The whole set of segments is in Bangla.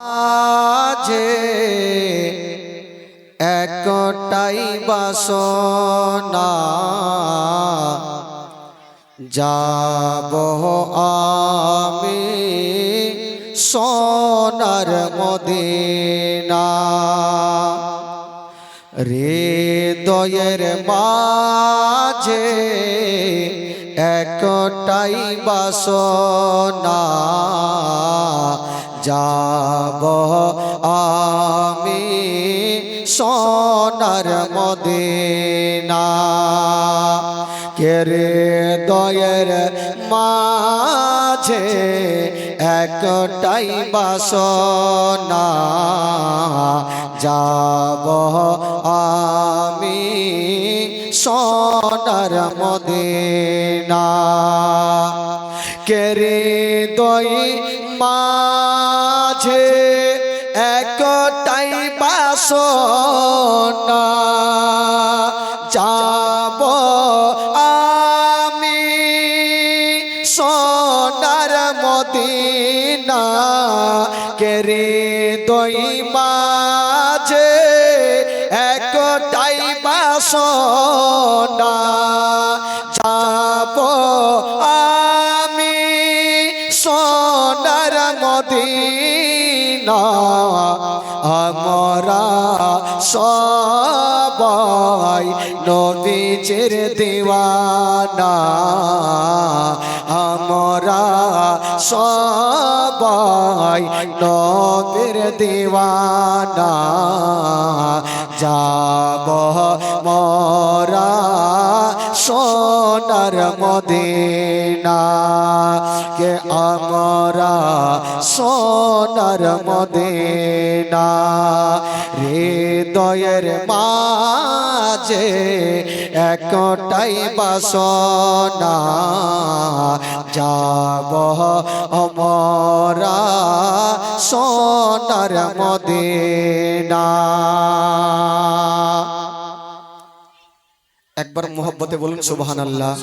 আজে একটাই বাসনা যাব আমি সোনার মদিনা। হৃদয়ের মাঝে একটাই বাসনা যাব আমি সোনার মদিনা। কেরে দয়ের মাঝে একটাই বাসনা যাব আমি সোনার মদিনা। কেরে দই একটাই বাসনা যাব আমি সোনার মদিনা কেরে দই আমরা সবাই নবীজের দিওয়ানা। আমরা সবাই নবীর দিওয়ানা। যাব মরা সোনার মদিনা কে আমরা সোনার মদিনা হৃদয়ের মাঝে একটাই বাসনা যাব আমরা সোনার মদিনা। একবার মোহব্বতে বলুন সুবহান আল্লাহ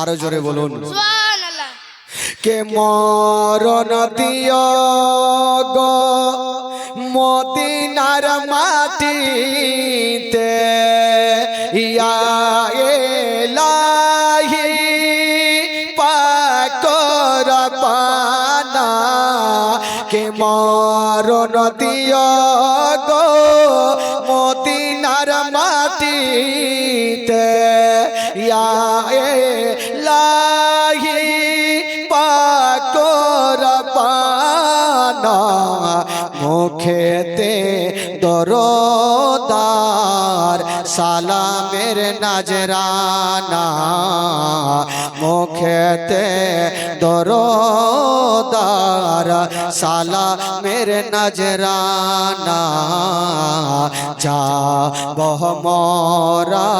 আরও জোরে বলুন। সুবহানাল্লাহ। কে মরণ দিয় গো মদিনার মাটিতে? ইয়া এলাহি পাকর পানা কে মরণ দিয় গো মদিনার মাটিতে এলাহি পাকর পানা মুখেতে দরদার সালামের নাজরানা মুখেতে দরদার সালামের নাজরানা যা বহমরা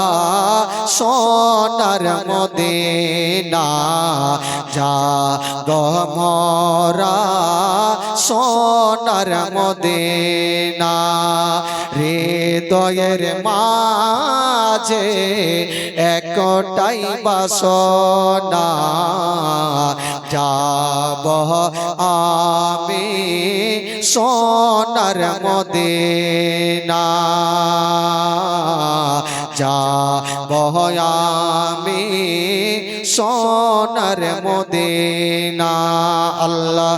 সোনার মদিনা যা গমরা সোনার মদিনা হৃদয়ের মাঝে একটাই বাসনা যাব আমি সোনার মদিনা। যা আমি সোনার মদিনা। আল্লাহ